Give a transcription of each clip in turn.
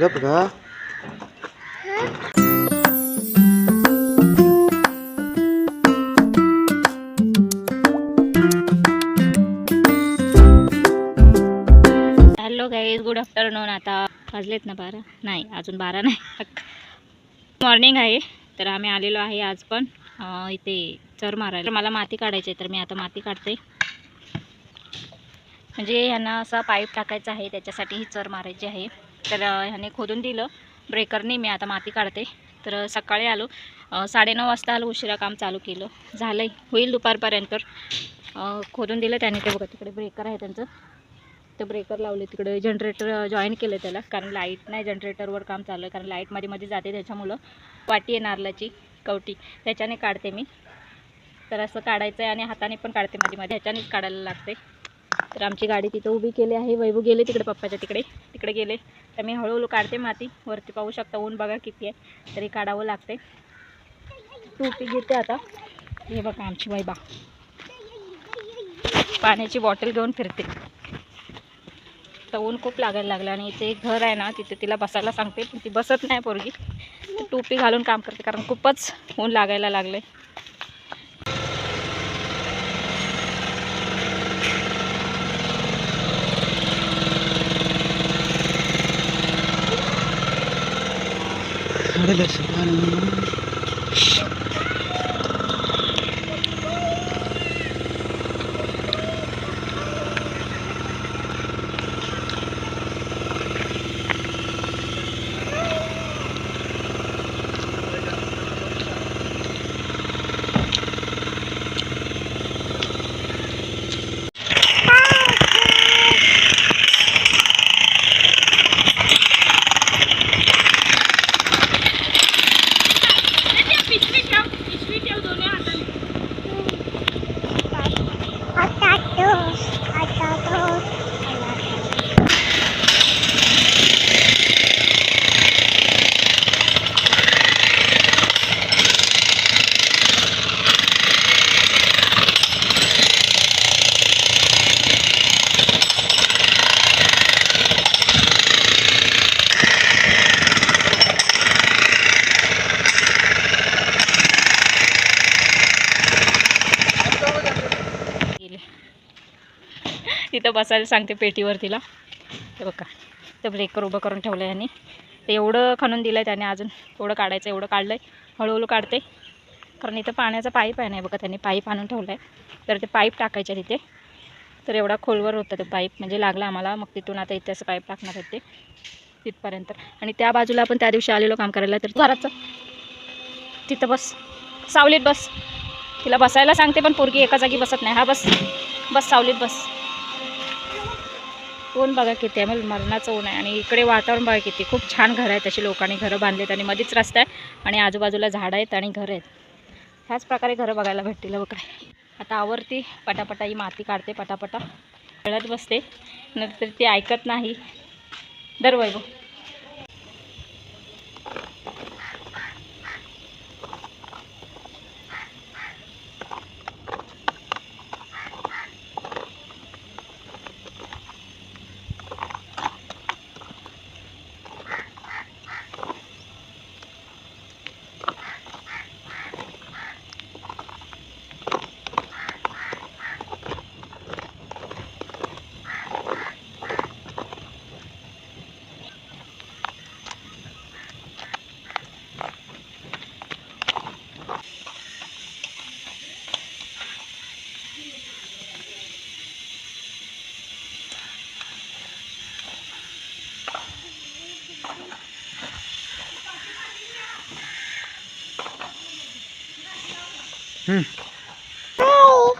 गप गा. Hello guys good afternoon आता वाजलेत ना बारा? नाही अजून बारा नाही. मॉर्निंग आहे तर आम्ही आलेलो आहे आज पण इथे चर मारायला. मला माती काढायची आहे तर मी आता माती काढते. म्हणजे ह्यांना असा पाईप टाकायचा आहे त्याच्यासाठी ही चर मारायची आहे. तर ह्याने खोदून दिलं. ब्रेकरने मी आता माती काढते. तर सकाळी आलो. साडेनऊ वाजता आलो उशिरा काम चालू केलं. झालं होईल दुपारपर्यंत. खोदून दिलं त्याने. ते बघा तिकडे ब्रेकर आहे त्यांचं. ते ब्रेकर लावले तिकडे. जनरेटर जॉईन केलं त्याला. कारण लाइट नाही जनरेटरवर काम चालू आहे. कारण लाइटमध्ये मध्ये जाते त्याच्यामुळं. वाटी आहे नारळाची कवटी. त्याच्याने काढते मी. तर असं काढायचं आहे आणि हाताने पण काढते. मध्ये मध्ये. ह्याच्यानेच काढायला लागते. तर आमची गाडी तिथं उभी केली आहे. वैभव गेले तिकडे पप्पाच्या तिकडे. तिकडे गेले. तर मी हळूहळू काढते माती. वरती पाहू शकता ऊन बघा किती आहे. तरी काढावं लागते टोपी घेते आता. हे बघा आमची वैबा पाण्याची बॉटल घेऊन फिरते. तर ऊन खूप लागायला लागलं आणि इथे एक घर आहे ना तिथे तिला बसायला सांगते. पण ती बसत नाही पोरगी. टोपी घालून काम करते कारण खूपच ऊन लागायला लागलं गेले तिथं बसायला सांगते पेटीवर तिला. ते बघा ते ब्रेकर उभं करून ठेवलं आहे यांनी ते एवढं खणून दिलं आहे त्याने अजून. एवढं काढायचं एवढं काढलं आहे हळूहळू काढते. कारण इथं पाण्याचा पाईप आहे नाही बघा त्यांनी पाईप आणून ठेवलं आहे तर ते पाईप टाकायचे तिथे. तर एवढा खोलवर होतं ते पाईप म्हणजे लागला आम्हाला. मग तिथून आता इथे असं पाईप टाकणार आहेत ते. तिथपर्यंत. आणि त्या बाजूला आपण त्या दिवशी आलेलो काम करायला तर घराचं तिथं बस. सावलीत बस. तिला बसायला सांगते पण पोरगी एका जागी बसत नाही. हा बस. बस सावलीत बस. ऊन बघा किती आहे? म्हणजे मरणाचं ऊन आहे. आणि इकडे वातावरण बघा किती. खूप छान घरं आहेत तशी लोकांनी घरं बांधलेत आणि मध्येच रस्ता आहे आणि आजूबाजूला झाडं आहेत आणि घरं आहेत. ह्याच प्रकारे घरं बघायला भेटतील हो वगैरे आता आवरती पटापटा ही माती काढते पटापटा. खेळत बसते. नंतर ती ऐकत नाही. दर वैभव Hmm. No.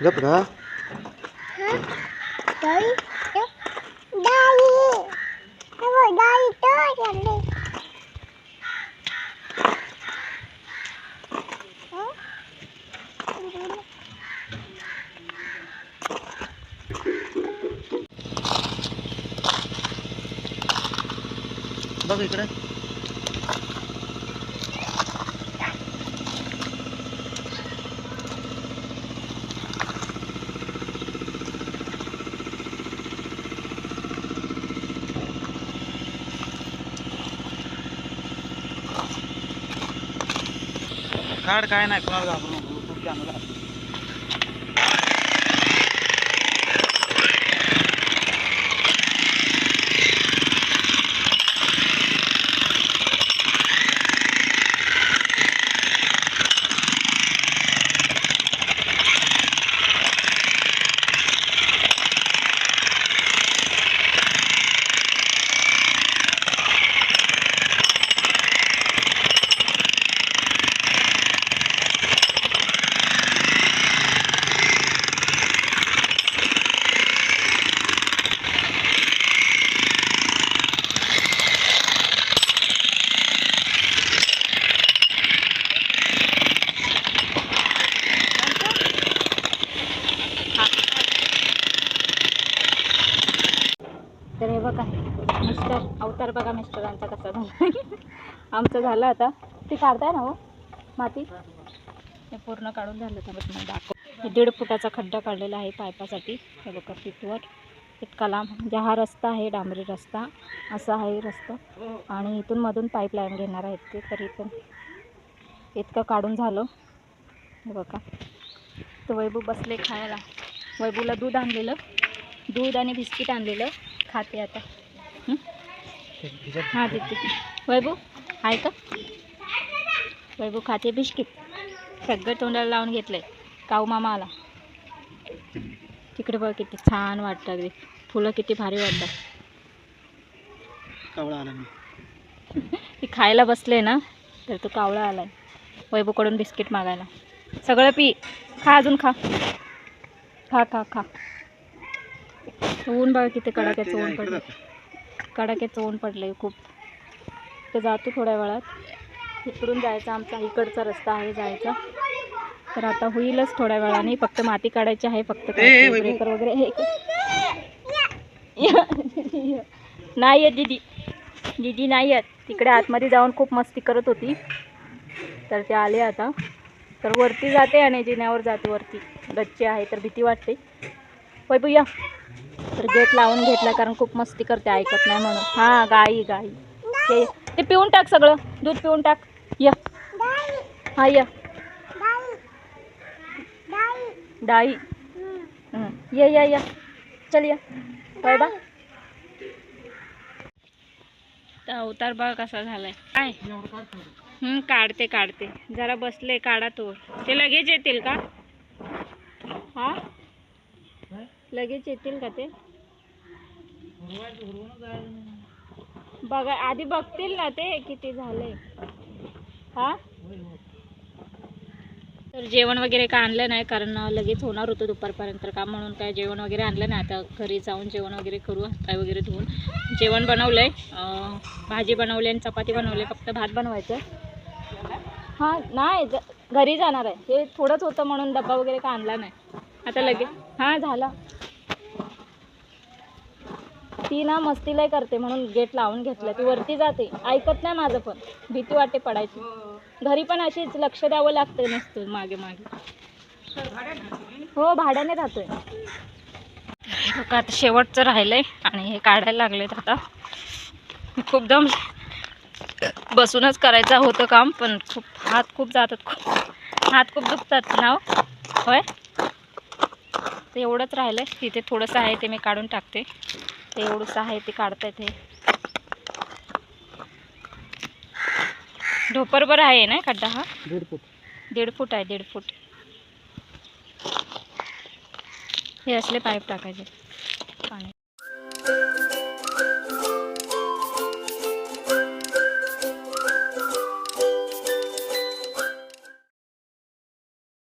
Gấp rồi đó. Hả? Đấy. Đây. Cái ngồi đây tôi rồi đi. Bác đi cái đấy. काढ काय नाही कोणाला घाबरू नको तू कॅमेरा तर हे बघा मिस्टर अवतार बघा मिस्टरांचा कसा झाला. आमचं झालं आता. ते काढताय ना हो? माती? हे पूर्ण काढून झालं तर मग तुम्हाला दाखव. दीड फुटाचा खड्डा काढलेला आहे पायपासाठी. हे बघा तिथवर इतका लांब. म्हणजे हा रस्ता आहे डांबरी रस्ता. असा आहे रस्ता. आणि इथून मधून पाईपलाईन घेणार आहेत ते तरी पण इतकं काढून झालं. हे बघा. तर वैभू बसले खायला. वैभूला दूध आणलेलं. दूध आणि बिस्किट आणलेलं. खाते आता. हं? देते वैभू आहे का? वैभू खाते बिस्किट. सगळं तोंडाला लावून घेतलंय. काऊ मामा आला. तिकडे बघ किती छान वाटतं अगदी. फुलं किती भारी वाटतात. कावळा आला मी ती खायला बसले ना तर तो कावळा आलाय. वैभूकडून बिस्किट मागायला. सगळं पी. खा अजून खा. खा खा खा. ऊन बघा किती कडाक्याचं ऊन पडलं. कडाक्याचं ऊन पडलंय खूप. तर जातो थोड्या वेळात. इकडून जायचा आमचा इकडचा रस्ता आहे जायचा. तर आता होईलच थोड्या वेळाने. फक्त माती काढायची आहे फक्त. ब्रेकर वगैरे. हे नाही येत दीदी. दीदी नाही येत. तिकडे आतमध्ये जाऊन खूप मस्ती करत होती. तर ते आले आता. तर वरती जाते आणि जिन्यावर जाते वरती. गच्ची आहे तर भीती वाटते. वैभू या. तर गेट लावून घेतला कारण खूप मस्ती करते ऐकत नाही म्हणून. हां गाई गाई. ते ते पिऊन टाक सगळं. दूध पिऊन टाक. या. हा या. डाई. ये या या. चल या. बाय बा. अवतार बघ कसा झालाय. काय? काढते काढते. जरा बसले काढा तो ते लगेच येतील का? हा? लगेच येतील का ते? बघा आधी बघतील ना ते किती झालंय. हा? तर जेवण वगैरे काय आणलं नाही कारण लगेच होणार होतं दुपारपर्यंत. काम म्हणून काय जेवण वगैरे आणलं नाही? आता घरी जाऊन जेवण वगैरे करू हातपाय वगैरे धुवून. जेवण बनवलं आहे भाजी बनवली आणि चपाती बनवली फक्त भात बनवायचं. हां नाही घरी जाणार आहे. हे थोडंच होतं म्हणून डब्बा वगैरे काय आणला नाही. आता लगेच हां झाला. ती ना मस्तीलाही करते म्हणून गेट लावून घेतलं. ती वरती जाते. ऐकत नाही माझं पण. भीती वाटते पडायची. घरी पण अशीच लक्ष द्यावं लागतं नसतं मागे मागे. हो भाड्याने राहतोय. आता शेवटचं राहिलंय आणि हे काढायला लागलेत आता. खूप दम. बसूनच करायचं होतं काम पण खूप हात खूप जातात. खूप हात खूप दुखतात नाव हो. होय? ते एवढंच राहिलं आहे तिथे थोडंसं आहे ते मी काढून टाकते. ते एवढंसं आहे ते काढता येते ढोपरभर आहे ना खड्डा हा? दीड फूट. दीड फूट आहे दीड फूट. हे असले पाईप टाकायचे.